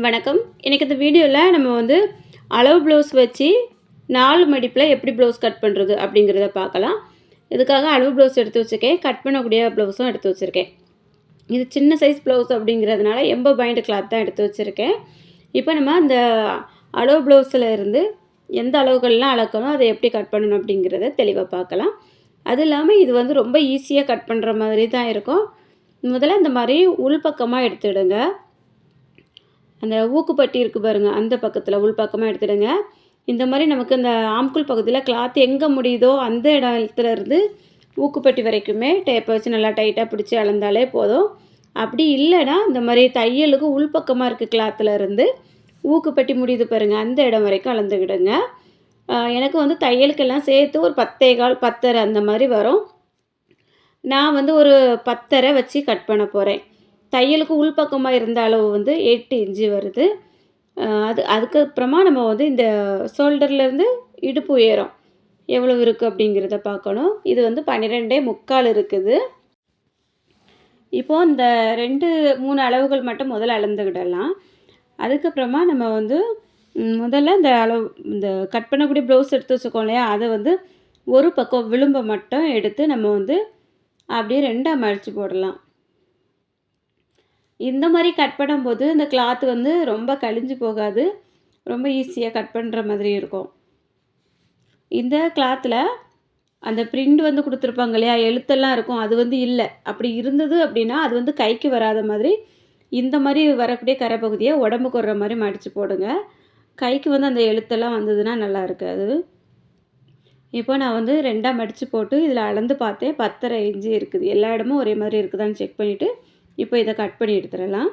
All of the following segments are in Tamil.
வணக்கம். இன்றைக்கி இந்த வீடியோவில் நம்ம வந்து அளவு ப்ளவுஸ் வச்சு நாலு மடிப்பில் எப்படி ப்ளவுஸ் கட் பண்ணுறது அப்படிங்கிறத பார்க்கலாம். இதுக்காக அளவு ப்ளவுஸ் எடுத்து வச்சுருக்கேன். கட் பண்ணக்கூடிய ப்ளவுஸும் எடுத்து வச்சுருக்கேன். இது சின்ன சைஸ் ப்ளவுஸ் அப்படிங்கிறதுனால எண்பது பாயிண்ட் கிளாத் தான் எடுத்து வச்சுருக்கேன். இப்போ நம்ம அந்த அளவு ப்ளவுஸில் இருந்து எந்த அளவுகள்லாம் அளக்கணும் அதை எப்படி கட் பண்ணணும் அப்படிங்கிறத தெளிவாக பார்க்கலாம். அது இல்லாமல் இது வந்து ரொம்ப ஈஸியாக கட் பண்ணுற மாதிரி தான் இருக்கும். முதல்ல இந்த மாதிரி உள்பக்கமாக எடுத்துடுங்க. அந்த ஊக்குப்பட்டி இருக்குது பாருங்கள் அந்த பக்கத்தில் உள் பக்கமாக எடுத்துடுங்க. இந்த மாதிரி நமக்கு அந்த ஆம்குள் பகுதியில் கிளாத் எங்கே முடியுதோ அந்த இடத்துல இருந்து ஊக்குப்பட்டி வரைக்குமே டேப்பை வச்சு நல்லா டைட்டாக பிடிச்சி அளந்தாலே போதும். அப்படி இல்லைன்னா இந்த மாதிரி தையலுக்கு உள்பக்கமாக இருக்குது கிளாத்தில் இருந்து ஊக்குப்பட்டி முடியுது பாருங்கள் அந்த இடம் வரைக்கும் அளந்துக்கிடுங்க. எனக்கு வந்து தையலுக்கெல்லாம் சேர்த்து ஒரு பத்தே கால் பத்தரை அந்த மாதிரி வரும். நான் வந்து ஒரு பத்தரை வச்சு கட் பண்ண போகிறேன் தையலுக்கு உள்பக்கமாக இருந்த அளவு வந்து எட்டு இன்ச்சு வருது. அது அதுக்கப்புறமா நம்ம வந்து இந்த ஷோல்டர்லேருந்து இடுப்பு உயரம் எவ்வளோ இருக்குது அப்படிங்கிறத பார்க்கணும். இது வந்து பன்னிரெண்டே முக்கால் இருக்குது. இப்போது இந்த ரெண்டு மூணு அளவுகள் மட்டும் முதல்ல அளந்துக்கிடலாம். அதுக்கப்புறமா நம்ம வந்து முதல்ல இந்த அளவு இந்த கட் பண்ணக்கூடிய ப்ளவுஸ் எடுத்து வச்சுக்கோம் இல்லையா? அதை வந்து ஒரு பக்கம் விளிம்பை மட்டும் எடுத்து நம்ம வந்து அப்படியே ரெண்டாக மடித்து போடலாம். இந்த மாதிரி கட் பண்ணும்போது இந்த கிளாத் வந்து ரொம்ப கழிஞ்சு போகாது. ரொம்ப ஈஸியாக கட் பண்ணுற மாதிரி இருக்கும். இந்த கிளாத்தில் அந்த பிரிண்ட் வந்து கொடுத்துருப்பாங்க இல்லையா? எழுத்தெல்லாம் இருக்கும். அது வந்து இல்லை. அப்படி இருந்தது அப்படின்னா அது வந்து கைக்கு வராத மாதிரி இந்த மாதிரி வரக்கூடிய கரை பகுதியை உடம்புக்கு வர்ற மாதிரி மடித்து போடுங்க. கைக்கு வந்து அந்த எழுத்தெல்லாம் வந்ததுன்னா நல்லா இருக்காது. இப்போ நான் வந்து ரெண்டாக மடித்து போட்டு இதில் அளந்து பார்த்தேன். பத்தரை இஞ்சி இருக்குது. எல்லா இடமும் ஒரே மாதிரி இருக்குதான்னு செக் பண்ணிவிட்டு இப்போ இதை கட் பண்ணி எடுத்துடலாம்.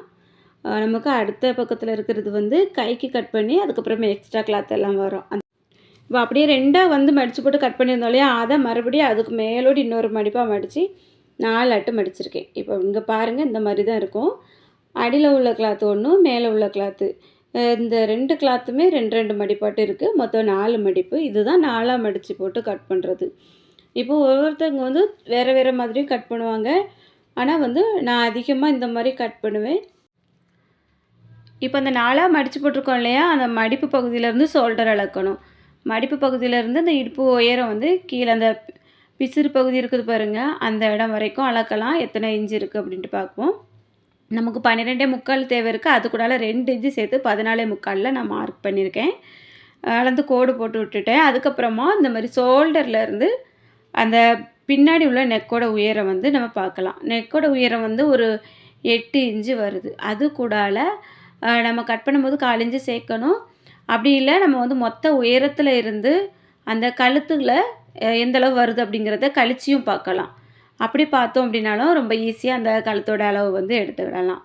நமக்கு அடுத்த பக்கத்தில் இருக்கிறது வந்து கைக்கு கட் பண்ணி அதுக்கப்புறமே எக்ஸ்ட்ரா கிளாத் எல்லாம் வரும். அந்த இப்போ அப்படியே ரெண்டாக வந்து மடித்து போட்டு கட் பண்ணியிருந்தோம் இல்லையா? அதை மறுபடியும் அதுக்கு மேலோடு இன்னொரு மடிப்பாக மடித்து நாலு அட்டு மடிச்சிருக்கேன். இப்போ இங்கே பாருங்கள் இந்த மாதிரி தான் இருக்கும். அடியில் உள்ள கிளாத்து ஒன்று மேலே உள்ள கிளாத்து இந்த ரெண்டு கிளாத்துமே ரெண்டு ரெண்டு மடிப்பாட்டு இருக்குது மொத்தம் நாலு மடிப்பு. இதுதான் நாலாக மடித்து போட்டு கட் பண்ணுறது இப்போ ஒவ்வொருத்தவங்க வந்து வேறு வேறு மாதிரியும் கட் பண்ணுவாங்க. ஆனால் வந்து நான் அதிகமாக இந்த மாதிரி கட் பண்ணுவேன். இப்போ அந்த நாளாக மடித்து போட்டிருக்கோம் இல்லையா? அந்த மடிப்பு பகுதியிலேருந்து ஷோல்டர் அளக்கணும். மடிப்பு பகுதியிலேருந்து அந்த இடுப்பு உயரம் வந்து கீழே அந்த பிசிறு பகுதி இருக்குது பாருங்கள் அந்த இடம் வரைக்கும் அளக்கலாம். எத்தனை இன்ச்சு இருக்குது அப்படின்ட்டு பார்ப்போம். நமக்கு பன்னிரெண்டே முக்கால் தேவை இருக்குது அது கூடால ரெண்டு இன்ச்சு சேர்த்து பதினாலே முக்காலில் நான் மார்க் பண்ணியிருக்கேன். அளந்து கோடு போட்டு விட்டுட்டேன். அதுக்கப்புறமா இந்த மாதிரி ஷோல்டர்லேருந்து அந்த பின்னாடி உள்ள நெக்கோட உயரம் வந்து நம்ம பார்க்கலாம். நெக்கோட உயரம் வந்து ஒரு எட்டு இன்ச்சு வருது. அது கூடால நம்ம கட் பண்ணும்போது கால் இன்ச்சு சேர்க்கணும். அப்படி இல்லை நம்ம வந்து மொத்த உயரத்தில் இருந்து அந்த கழுத்துல எந்தளவு எந்த அளவு வருது அப்படிங்கிறத கழிச்சியும் பார்க்கலாம். அப்படி பார்த்தோம் அப்படின்னாலும் ரொம்ப ஈஸியாக அந்த கழுத்தோட அளவு வந்து எடுத்துக்கிடலாம்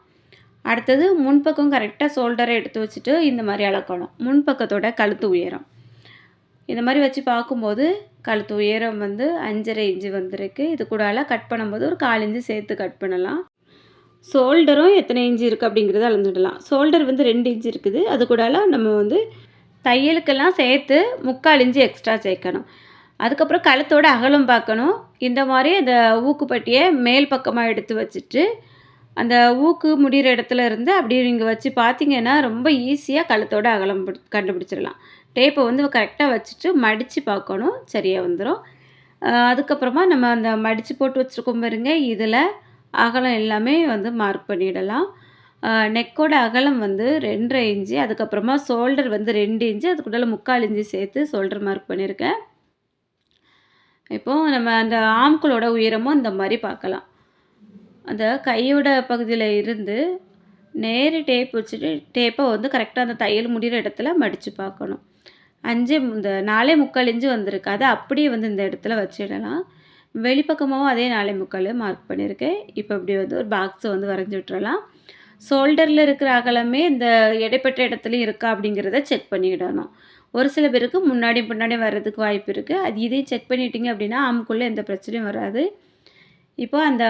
அடுத்தது முன்பக்கம் கரெக்டாக ஷோல்டரை எடுத்து வச்சுட்டு இந்த மாதிரி அளக்கணும். முன்பக்கத்தோட கழுத்து உயரம். இந்த மாதிரி வச்சு பார்க்கும்போது கழுத்து உயரம் வந்து அஞ்சரை இன்ச்சு வந்திருக்கு. இது கூடால கட் பண்ணும்போது ஒரு கால் இன்ச்சு சேர்த்து கட் பண்ணலாம். ஷோல்டரும் எத்தனை இன்ச்சு இருக்குது அப்படிங்கிறத அளந்துடலாம். ஷோல்டர் வந்து ரெண்டு இன்ச்சு இருக்குது. அது கூடால நம்ம வந்து தையலுக்கெல்லாம் சேர்த்து முக்கால் இன்ச்சு எக்ஸ்ட்ரா சேர்க்கணும். அதுக்கப்புறம் கழுத்தோட அகலம் பார்க்கணும். இந்த மாதிரி அந்த ஊக்குப்பட்டியை மேல் பக்கமாக எடுத்து வச்சுட்டு அந்த ஊக்கு முடிகிற இடத்துல இருந்து அப்படியே நீங்கள் வச்சு பார்த்தீங்கன்னா ரொம்ப ஈஸியாக கழுத்தோட அகலம் கண்டுபிடிச்சிடலாம். டேப்பை வந்து கரெக்டாக வச்சுட்டு மடித்து பார்க்கணும். சரியாக வந்துடும் அதுக்கப்புறமா நம்ம அந்த மடித்து போட்டு வச்சுருக்கோம் பாருங்க இதில் அகலம் எல்லாமே வந்து மார்க் பண்ணிடலாம். நெக்கோட அகலம் வந்து ரெண்டரை இன்ச்சு அதுக்கப்புறமா ஷோல்டர் வந்து ரெண்டு இன்ச்சு அதுக்குள்ள முக்கால் இன்ச்சு சேர்த்து ஷோல்டர் மார்க் பண்ணியிருக்கேன். இப்போது நம்ம அந்த ஆம்களோட உயரமும் இந்த மாதிரி பார்க்கலாம். அந்த கையோட பகுதியில் இருந்து நேரு டேப் வச்சுட்டு டேப்பை வந்து கரெக்டாக அந்த தையல் முடிகிற இடத்துல மடித்து பார்க்கணும். அஞ்சு இந்த நாலே முக்கால் இன்ச்சு வந்திருக்கு. அதை அப்படியே வந்து இந்த இடத்துல வச்சிடலாம். வெளிப்பக்கமாகவும் அதே நாலே முக்கால் மார்க் பண்ணியிருக்கேன். இப்போ இப்படி வந்து ஒரு பாக்ஸை வந்து வரைஞ்சி விட்டுறலாம். ஷோல்டரில் இருக்கிற அகலமே இந்த இடைப்பட்ட இடத்துலையும் இருக்கா அப்படிங்கிறத செக் பண்ணிடணும். ஒரு சில பேருக்கு முன்னாடி பின்னாடி வர்றதுக்கு வாய்ப்பு இருக்குது அது இதையும் செக் பண்ணிட்டீங்க அப்படின்னா ஆம்குள்ளே எந்த பிரச்சனையும் வராது. இப்போ அந்த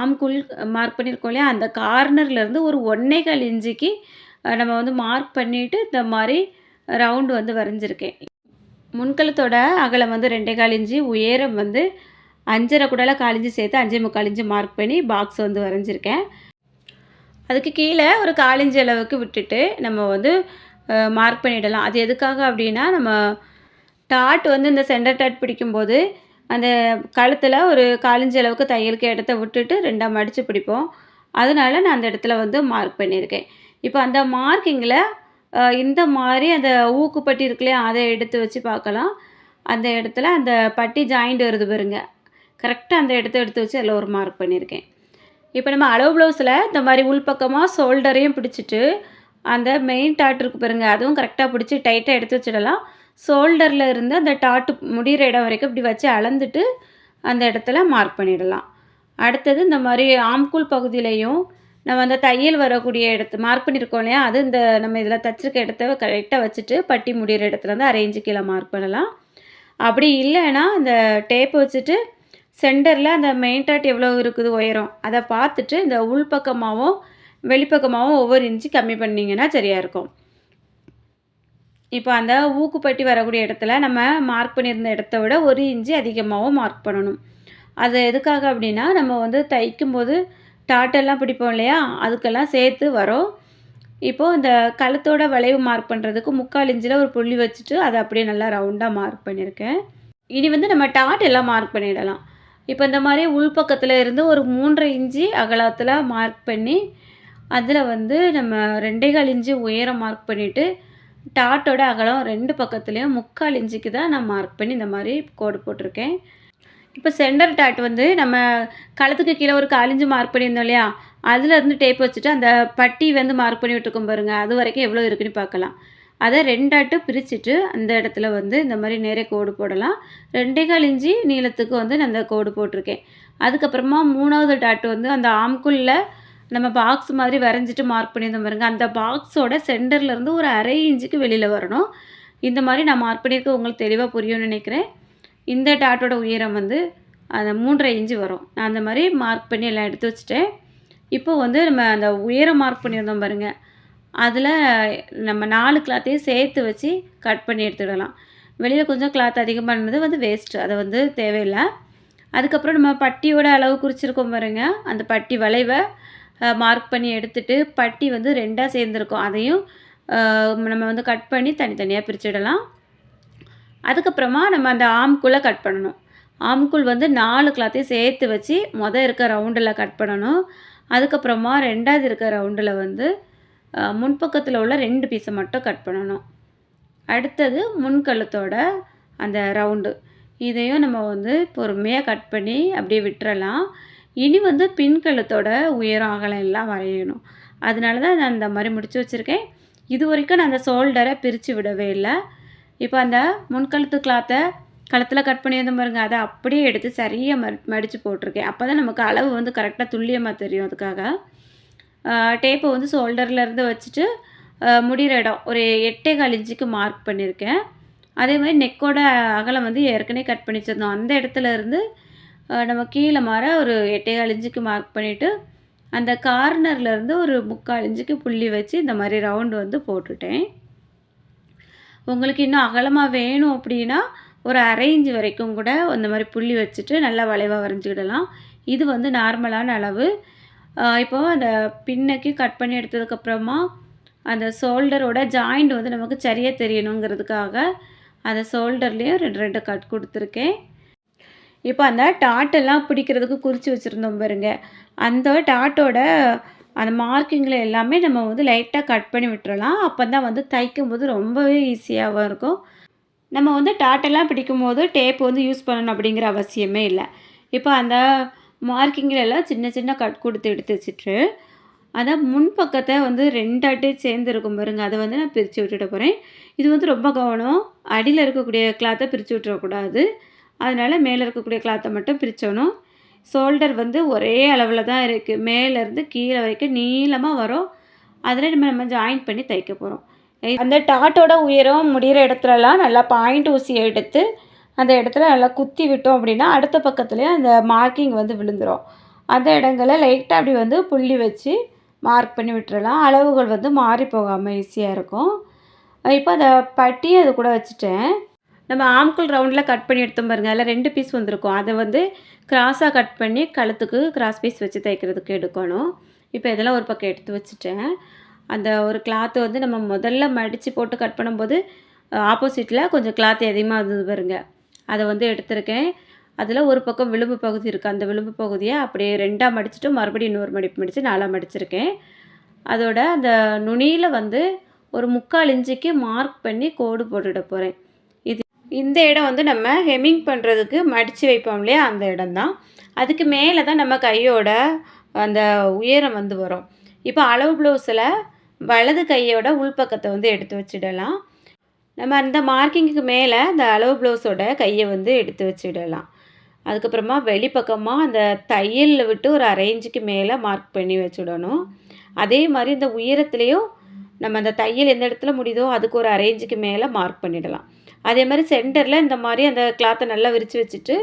ஆம்குள் மார்க் பண்ணியிருக்கோம் இல்லையா? அந்த கார்னர்லேருந்து ஒரு ஒன்றே கால் இன்ச்சுக்கு நம்ம வந்து மார்க் பண்ணிவிட்டு இந்த மாதிரி ரவுண்டு வந்து வரைஞ்சிருக்கேன். முன்கலத்தோட அகலம் வந்து ரெண்டே கால் உயரம் வந்து அஞ்சரை கூடலாம் கால் சேர்த்து அஞ்சே முக்கால் இஞ்சி மார்க் பண்ணி பாக்ஸ் வந்து வரைஞ்சிருக்கேன். அதுக்கு கீழே ஒரு காலிஞ்சி அளவுக்கு விட்டுட்டு நம்ம வந்து மார்க் பண்ணிடலாம். அது எதுக்காக அப்படின்னா நம்ம டாட் வந்து இந்த சென்டர் டாட் பிடிக்கும்போது அந்த கழுத்தில் ஒரு காலிஞ்சி அளவுக்கு தையலுக்கு இடத்த விட்டுட்டு ரெண்டாக மடித்து பிடிப்போம். அதனால் நான் அந்த இடத்துல வந்து மார்க் பண்ணியிருக்கேன். இப்போ அந்த மார்க்கிங்கில் இந்த மாதிரி அந்த ஊக்கு பட்டி இருக்குல்லையா அதை எடுத்து வச்சு பார்க்கலாம். அந்த இடத்துல அந்த பட்டி ஜாயிண்ட் வருது பாருங்க. கரெக்டாக அந்த இடத்த எடுத்து வச்சு அதில் ஒரு மார்க் பண்ணியிருக்கேன். இப்போ நம்ம அளவு ப்ளவுஸில் இந்த மாதிரி உள்பக்கமாக ஷோல்டரையும் பிடிச்சிட்டு அந்த மெயின் டாட் இருக்கு பாருங்க அதுவும் கரெக்டாக பிடிச்சி டைட்டாக எடுத்து வச்சிடலாம். ஷோல்டரில் இருந்து அந்த டாட்டு முடிகிற இடம் வரைக்கும் இப்படி வச்சு அளந்துட்டு அந்த இடத்துல மார்க் பண்ணிடலாம். அடுத்தது இந்த மாதிரி ஆம்கூல் பகுதியிலையும் நம்ம அந்த தையல் வரக்கூடிய இடத்து மார்க் பண்ணியிருக்கோம் இல்லையா? அது இந்த நம்ம இதில் தச்சிருக்க இடத்த கரெக்டாக வச்சுட்டு பட்டி முடிகிற இடத்துல இருந்து அரேஞ்சு கீழே மார்க் பண்ணலாம். அப்படி இல்லைன்னா அந்த டேப் வச்சுட்டு சென்டரில் அந்த மெயின் டாட் எவ்வளோ இருக்குது உயரம் அதை பார்த்துட்டு இந்த உள்பக்கமாகவும் வெளிப்பக்கமாகவும் ஒவ்வொரு இன்ச்சு கம்மி பண்ணிங்கன்னா சரியாக இருக்கும். இப்போ அந்த ஊக்குப்பட்டி வரக்கூடிய இடத்துல நம்ம மார்க் பண்ணியிருந்த இடத்த விட ஒரு இன்ச்சு அதிகமாகவும் மார்க் பண்ணணும். அது எதுக்காக அப்படின்னா நம்ம வந்து தைக்கும்போது டாட்டெல்லாம் பிடிப்போம் இல்லையா? அதுக்கெல்லாம் சேர்த்து வரும். இப்போது இந்த கழுத்தோட வளைவு மார்க் பண்ணுறதுக்கு முக்கால் இன்ச்சில் ஒரு புள்ளி வச்சுட்டு அதை அப்படியே நல்லா ரவுண்டாக மார்க் பண்ணியிருக்கேன். இனி வந்து நம்ம டாட் எல்லாம் மார்க் பண்ணிடலாம். இப்போ இந்த மாதிரி உள்பக்கத்தில் இருந்து ஒரு மூன்றரை இன்ச்சு அகலத்தில் மார்க் பண்ணி அதில் வந்து நம்ம ரெண்டே கால் இன்ச்சு உயரம் மார்க் பண்ணிவிட்டு டாட்டோட அகலம் ரெண்டு பக்கத்துலேயும் முக்கால் இன்ச்சுக்கு தான் நான் மார்க் பண்ணி இந்த மாதிரி கோடு போட்டிருக்கேன். இப்போ சென்டர் டாட் வந்து நம்ம களத்துக்கு கீழே ஒரு காலிஞ்சு மார்க் பண்ணியிருந்தோம் இல்லையா? அதில் இருந்து டேப் வச்சுட்டு அந்த பட்டி வந்து மார்க் பண்ணி விட்டுருக்கோம் பாருங்கள் அது வரைக்கும் எவ்வளோ இருக்குன்னு பார்க்கலாம். அதை ரெண்டாட்டு பிரிச்சுட்டு அந்த இடத்துல வந்து இந்த மாதிரி நிறைய கோடு போடலாம். ரெண்டே கால் இஞ்சி நீளத்துக்கு வந்து நான் அந்த கோடு போட்டிருக்கேன். அதுக்கப்புறமா மூணாவது டாட் வந்து அந்த ஆம்குள்ளே நம்ம பாக்ஸ் மாதிரி வரைஞ்சிட்டு மார்க் பண்ணியிருந்தோம் பாருங்கள் அந்த பாக்ஸோட சென்டர்லேருந்து ஒரு அரை இன்ச்சுக்கு வெளியில் வரணும். இந்த மாதிரி நான் மார்க் பண்ணியிருக்க உங்களுக்கு தெளிவாக புரியும்னு நினைக்கிறேன். இந்த டாட்டோட உயரம் வந்து அந்த மூன்றரை இன்ச்சு வரும். நான் அந்த மாதிரி மார்க் பண்ணி எல்லாம் எடுத்து வச்சுட்டேன். இப்போ வந்து நம்ம அந்த உயரம் மார்க் பண்ணியிருந்தோம் பாருங்கள் அதில் நம்ம நாலு கிளாத்தையும் சேர்த்து வச்சு கட் பண்ணி எடுத்துடலாம். வெளியில் கொஞ்சம் கிளாத் அதிகமானது வந்து வேஸ்ட்டு அதை வந்து தேவையில்லை. அதுக்கப்புறம் நம்ம பட்டியோட அளவு குறிச்சிருக்கோம் பாருங்க. அந்த பட்டி வளைவை மார்க் பண்ணி எடுத்துட்டு பட்டி வந்து ரெண்டாக சேர்ந்துருக்கும். அதையும் நம்ம வந்து கட் பண்ணி தனித்தனியாக பிரிச்சிடலாம். அதுக்கப்புறமா நம்ம அந்த ஆம்குள்ளே கட் பண்ணணும். ஆம்குள் வந்து நாலு கிளாத்தையும் சேர்த்து வச்சு மொதல் இருக்க ரவுண்டில் கட் பண்ணணும். அதுக்கப்புறமா ரெண்டாவது இருக்க ரவுண்டில் வந்து முன்பக்கத்தில் உள்ள ரெண்டு பீஸை மட்டும் கட் பண்ணணும். அடுத்தது முன்கழுத்தோட அந்த ரவுண்டு இதையும் நம்ம வந்து பொறுமையாக கட் பண்ணி அப்படியே விட்டுறலாம். இனி வந்து பின்கழுத்தோட உயரம் அகலம் எல்லாம் வரையணும். அதனால தான் நான் இந்த மாதிரி முடித்து வச்சுருக்கேன். இது வரைக்கும் நான் அந்த ஷோல்டரை பிரித்து விடவே இல்லை. இப்போ அந்த முன்கழுத்து கிளாத்தை கழுத்தில் கட் பண்ணியிருந்த பாருங்க அதை அப்படியே எடுத்து சரியாக ம மடித்து போட்டிருக்கேன். அப்போ தான் நமக்கு அளவு வந்து கரெக்டாக துல்லியமாக தெரியும் அதுக்காக. டேப்பை வந்து ஷோல்டர்லேருந்து வச்சுட்டு முடிகிற இடம் ஒரு எட்டே கால் இன்ச்சுக்கு மார்க் பண்ணியிருக்கேன். அதே மாதிரி நெக்கோட அகலம் வந்து ஏற்கனவே கட் பண்ணி வச்சுருந்தோம். அந்த இடத்துல இருந்து நம்ம கீழே மாற ஒரு எட்டே கால் இன்ச்சுக்கு மார்க் பண்ணிவிட்டு அந்த கார்னர்லேருந்து ஒரு முக்கால் இன்ச்சுக்கு புள்ளி வச்சு இந்த மாதிரி ரவுண்டு வந்து போட்டுட்டேன். உங்களுக்கு இன்னும் அகலமாக வேணும் அப்படின்னா ஒரு அரை இன்ச்சு வரைக்கும் கூட அந்த மாதிரி புள்ளி வச்சுட்டு நல்லா வளைவாக வரைஞ்சிக்கிடலாம். இது வந்து நார்மலான அளவு. இப்போது அந்த பின்னைக்கு கட் பண்ணி எடுத்ததுக்கப்புறமா அந்த ஷோல்டரோட ஜாயிண்ட் வந்து நமக்கு சரியாக தெரியணுங்கிறதுக்காக அந்த ஷோல்டர்லேயும் ரெண்டு ரெண்டு கட் கொடுத்துருக்கேன். இப்போ அந்த டாட்டெல்லாம் பிடிக்கிறதுக்கு குறித்து வச்சுருந்தோம் பாருங்க. அந்த டாட்டோட அந்த மார்க்கிங்கில் எல்லாமே நம்ம வந்து லைட்டாக கட் பண்ணி விட்டுறலாம். அப்போ தான் வந்து தைக்கும் போது ரொம்பவே ஈஸியாகவும் இருக்கும். நம்ம வந்து டாட்டெல்லாம் பிடிக்கும் போது டேப் வந்து யூஸ் பண்ணணும் அப்படிங்கிற அவசியமே இல்லை. இப்போ அந்த மார்க்கிங்கில் எல்லாம் சின்ன சின்ன கட் கொடுத்து எடுத்து வச்சுட்டு அதான் முன்பக்கத்தை வந்து ரெண்டாட்டி சேர்ந்து இருக்கும் பாருங்க. அதை வந்து நான் பிரித்து விட்டுட போகிறேன் இது வந்து ரொம்ப கவனம். அடியில் இருக்கக்கூடிய கிளாத்தை பிரித்து விட்டுறக்கூடாது அதனால் மேலே இருக்கக்கூடிய கிளாத்தை மட்டும் பிரித்தோணும் ஷோல்டர் வந்து ஒரே அளவில் தான் இருக்குது மேலேருந்து கீழே வரைக்கும் நீளமாக வரும். அதில் நம்ம நம்ம ஜாயின் பண்ணி தைக்க போகிறோம் அந்த டாட்டோட உயரம் முடிகிற இடத்துலலாம் நல்லா பாயிண்ட் ஊசி எடுத்து அந்த இடத்துல நல்லா குத்தி விட்டோம் அப்படின்னா அடுத்த பக்கத்துலேயே அந்த மார்க்கிங் வந்து விழுந்துடும் அந்த இடங்களை லைட்டாக அப்படி வந்து புள்ளி வச்சு மார்க் பண்ணி விட்டுறலாம். அளவுகள் வந்து மாறி போகாமல் ஈஸியாக இருக்கும். இப்போ அந்த பட்டி அது கூட வச்சுட்டேன். நம்ம ஆம்குள் ரவுண்டில் கட் பண்ணி எடுத்தோம் பாருங்கள் அதில் ரெண்டு பீஸ் வந்திருக்கும். அதை வந்து கிராஸாக கட் பண்ணி கழுத்துக்கு கிராஸ் பீஸ் வச்சு தைக்கிறதுக்கு எடுக்கணும். இப்போ இதெல்லாம் ஒரு பக்கம் எடுத்து வச்சுட்டேன். அந்த ஒரு கிளாத்து வந்து நம்ம முதல்ல மடித்து போட்டு கட் பண்ணும்போது ஆப்போசிட்டில் கொஞ்சம் கிளாத் அதிகமாக இருந்தது பாருங்க. அதை வந்து எடுத்திருக்கேன். அதில் ஒரு பக்கம் விளிம்பு பகுதி இருக்குது அந்த விளிம்பு பகுதியை அப்படியே ரெண்டாக மடிச்சுட்டு மறுபடியும் இன்னொரு மடிப்பு மடித்து நாலாக மடிச்சிருக்கேன். அதோட அந்த நுனியில் வந்து ஒரு முக்கால் இன்ச்சுக்கு மார்க் பண்ணி கோடு போட்டுட போகிறேன் இந்த இடம் வந்து நம்ம ஹெமிங் பண்ணுறதுக்கு மடித்து வைப்போம் இல்லையா? அந்த இடம்தான். அதுக்கு மேலே தான் நம்ம கையோட அந்த உயரம் வந்து வரும். இப்போ அளவு ப்ளவுஸில் வலது கையோட உள்பக்கத்தை வந்து எடுத்து வச்சிடலாம். நம்ம அந்த மார்க்கிங்க்கு மேலே அந்த அளவு ப்ளவுஸோட கையை வந்து எடுத்து வச்சிடலாம். அதுக்கப்புறமா வெளிப்பக்கமாக அந்த தையலில் விட்டு ஒரு அரேஞ்சுக்கு மேலே மார்க் பண்ணி வச்சுடணும். அதே மாதிரி இந்த உயரத்துலேயும் நம்ம அந்த தையல் எந்த இடத்துல முடியுதோ அதுக்கு ஒரு அரேஞ்சுக்கு மேலே மார்க் பண்ணிடலாம். அதே மாதிரி சென்டரில் இந்த மாதிரி அந்த கிளாத்தை நல்லா விரித்து வச்சுட்டு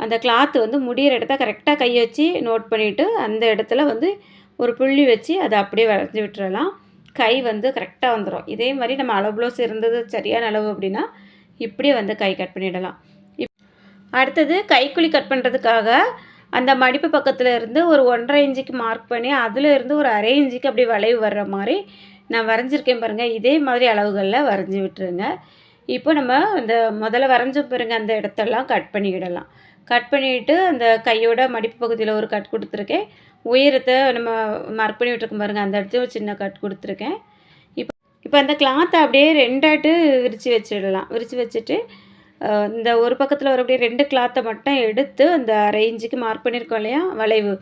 அந்த கிளாத்து வந்து முடிகிற இடத்த கரெக்டாக கையை வச்சு நோட் பண்ணிவிட்டு அந்த இடத்துல வந்து ஒரு புள்ளி வச்சு அதை அப்படியே வரைஞ்சி விட்டுறலாம். கை வந்து கரெக்டாக வந்துடும் இதே மாதிரி நம்ம அளவு ப்ளவுஸ் இருந்தது சரியான அளவு அப்படின்னா இப்படியே வந்து கை கட் பண்ணிடலாம். இப் அடுத்தது கைக்குழி கட் பண்ணுறதுக்காக அந்த மடிப்பு பக்கத்தில் இருந்து ஒரு ஒன்றரை இன்ச்சுக்கு மார்க் பண்ணி அதில் இருந்து ஒரு அரை இன்ச்சுக்கு அப்படி வளைவு வர்ற மாதிரி நான் வரைஞ்சிருக்கேன் பாருங்கள் இதே மாதிரி அளவுகளில் வரைஞ்சி விட்டுருங்க. இப்போ நம்ம இந்த முதல்ல வரைஞ்ச பாருங்க அந்த இடத்தெல்லாம் கட் பண்ணிக்கிடலாம். கட் பண்ணிவிட்டு அந்த கையோட மடிப்பு பகுதியில் ஒரு கட் கொடுத்துருக்கேன். உயரத்தை நம்ம மார்க் பண்ணி விட்டுருக்கோம் பாருங்கள் அந்த இடத்துல ஒரு சின்ன கட் கொடுத்துருக்கேன். இப்போ இப்போ அந்த கிளாத்தை அப்படியே ரெண்டாட்டு விரித்து வச்சிடலாம். விரித்து வச்சுட்டு இந்த ஒரு பக்கத்தில் வர அப்படியே ரெண்டு கிளாத்தை மட்டும் எடுத்து அந்த அரை இன்ச்சுக்கு மார்க் பண்ணியிருக்கோம் இல்லையா வளைவு.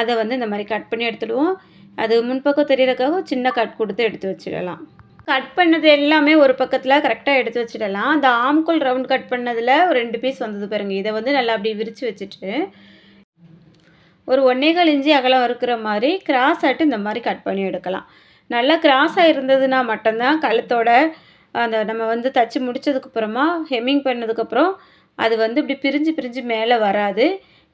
அதை வந்து இந்த மாதிரி கட் பண்ணி எடுத்துடுவோம். அது முன்பக்கம் தெரியறதுக்காக சின்ன கட் கொடுத்து எடுத்து வச்சிடலாம். கட் பண்ணது எல்லாமே ஒரு பக்கத்தில் கரெக்டாக எடுத்து வச்சிடலாம். அந்த ஆம்கோல் ரவுண்ட் கட் பண்ணதில் ஒரு ரெண்டு பீஸ் வந்தது பாருங்க. இதை வந்து நல்லா அப்படி விரித்து வச்சுட்டு ஒரு ஒன்றேகால் இஞ்சி அகலம் இருக்கிற மாதிரி கிராஸ் ஆட்டு இந்த மாதிரி கட் பண்ணி எடுக்கலாம். நல்லா கிராஸாக இருந்ததுன்னா மட்டும்தான் கழுத்தோட அந்த நம்ம வந்து தச்சு முடித்ததுக்கப்புறமா ஹெம்மிங் பண்ணதுக்கப்புறம் அது வந்து இப்படி பிரிஞ்சு பிரிஞ்சு மேலே வராது.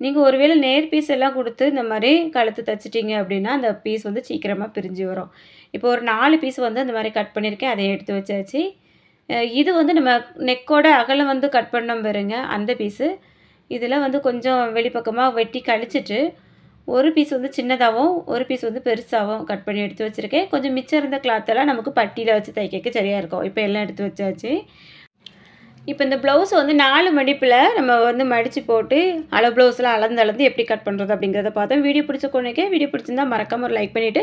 நீங்கள் ஒருவேளை நேர் பீஸ் எல்லாம் கொடுத்து இந்த மாதிரி கழுத்து தைச்சிட்டிங்க அப்படின்னா அந்த பீஸ் வந்து சீக்கிரமாக பிரிஞ்சு வரும். இப்போ ஒரு நாலு பீஸ் வந்து அந்த மாதிரி கட் பண்ணியிருக்கேன் அதை எடுத்து வச்சாச்சு. இது வந்து நம்ம நெக்கோட அகலம் வந்து கட் பண்ணோம் பாருங்க அந்த பீஸு. இதில் வந்து கொஞ்சம் வெளிப்பக்கமாக வெட்டி கழிச்சிட்டு ஒரு பீஸ் வந்து சின்னதாகவும் ஒரு பீஸ் வந்து பெருசாகவும் கட் பண்ணி எடுத்து வச்சுருக்கேன். கொஞ்சம் மிச்சம் இருந்த கிளாத்தெல்லாம் நமக்கு பட்டியில் வச்சு தைக்க சரியாக இருக்கும். இப்போ எல்லாம் எடுத்து வச்சாச்சு. இப்போ இந்த ப்ளவுஸ் வந்து நாலு மடிப்பில் நம்ம வந்து மடித்து போட்டு அளவு ப்ளவுஸில் அளந்து அளந்து எப்படி கட் பண்ணுறது அப்படிங்கிறத பார்த்தோம். வீடியோ பிடிச்ச கொண்டுக்கே வீடியோ பிடிச்சிருந்தா மறக்காம ஒரு லைக் பண்ணிவிட்டு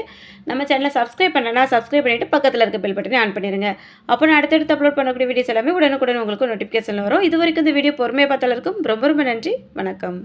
நம்ம சேனலை சப்ஸ்கிரைப் பண்ணனா சப்ஸ்கிரைப் பண்ணிவிட்டு பக்கத்தில் இருக்க பெல் பட்டனை ஆன் பண்ணிடுங்க அப்போ நான் அடுத்தடுத்து அப்லோட் பண்ணக்கூடிய வீடியோஸ் எல்லாமே உடனுக்குடன் உங்களுக்கு நோட்டிஃபிகேஷன் வரும். இது வரைக்கும் இந்த வீடியோ பொறுமையாக பார்த்தாலும் இருக்கும் ரொம்ப ரொம்ப நன்றி. வணக்கம்.